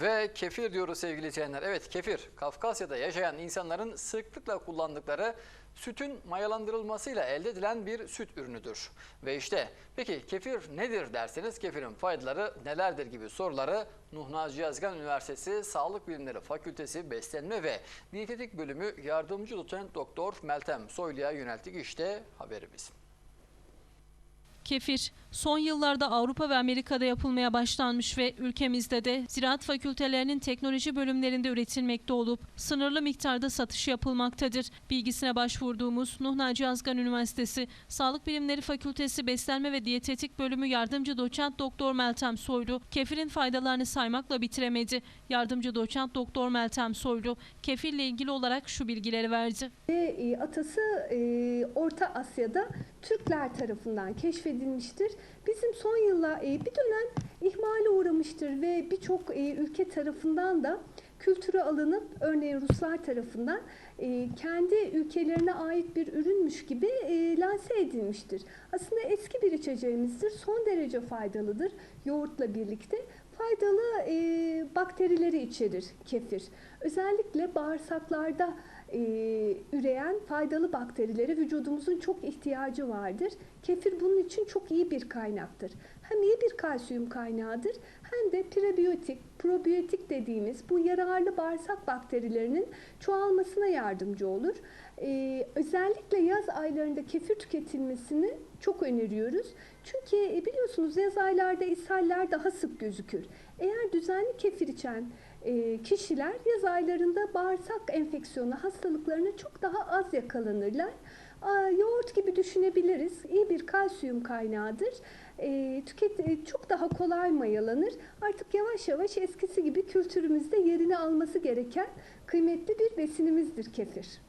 Ve kefir diyoruz sevgili izleyenler. Evet kefir Kafkasya'da yaşayan insanların sıklıkla kullandıkları sütün mayalandırılmasıyla elde edilen bir süt ürünüdür. Ve işte peki kefir nedir derseniz kefirin faydaları nelerdir gibi soruları Nuh Naci Yazgan Üniversitesi Sağlık Bilimleri Fakültesi Beslenme ve Diyetetik Bölümü Yardımcı Doçent Doktor Meltem Soylu'ya yönelttik. İşte haberimiz. Kefir son yıllarda Avrupa ve Amerika'da yapılmaya başlanmış ve ülkemizde de ziraat fakültelerinin teknoloji bölümlerinde üretilmekte olup sınırlı miktarda satış yapılmaktadır. Bilgisine başvurduğumuz Nuh Naci Yazgan Üniversitesi Sağlık Bilimleri Fakültesi Beslenme ve Diyetetik Bölümü Yardımcı Doçent Doktor Meltem Soylu kefirin faydalarını saymakla bitiremedi. Yardımcı Doçent Doktor Meltem Soylu kefirle ilgili olarak şu bilgileri verdi. Ve e, atası e, Orta Asya'da Türkler tarafından keşfedilmiştir. Bizim son yıllar e, bir dönem ihmale uğramıştır ve birçok e, ülke tarafından da kültürü alınıp örneğin Ruslar tarafından e, kendi ülkelerine ait bir ürünmüş gibi e, lanse edilmiştir. Aslında eski bir içeceğimizdir. Son derece faydalıdır yoğurtla birlikte. Faydalı e, bakterileri içerir kefir. Özellikle bağırsaklarda e, üreyen faydalı bakterilere vücudumuzun çok ihtiyacı vardır. Kefir bunun için çok iyi bir kaynaktır. Hem iyi bir kalsiyum kaynağıdır hem de prebiyotik, probiyotik dediğimiz bu yararlı bağırsak bakterilerinin çoğalmasına yardımcı olur. E, özellikle yaz aylarında kefir tüketilmesini çok öneriyoruz. Çünkü e, biliyorsunuz yaz aylarda ishaller daha sık gözükür. Eğer düzenli kefir içen e, kişiler yaz aylarında bağırsak enfeksiyonu hastalıklarına çok daha az yakalanırlar. Yoğurt gibi düşünebiliriz. İyi bir kalsiyum kaynağıdır. E, tüket çok daha kolay mayalanır. Artık yavaş yavaş eskisi gibi kültürümüzde yerini alması gereken kıymetli bir besinimizdir kefir.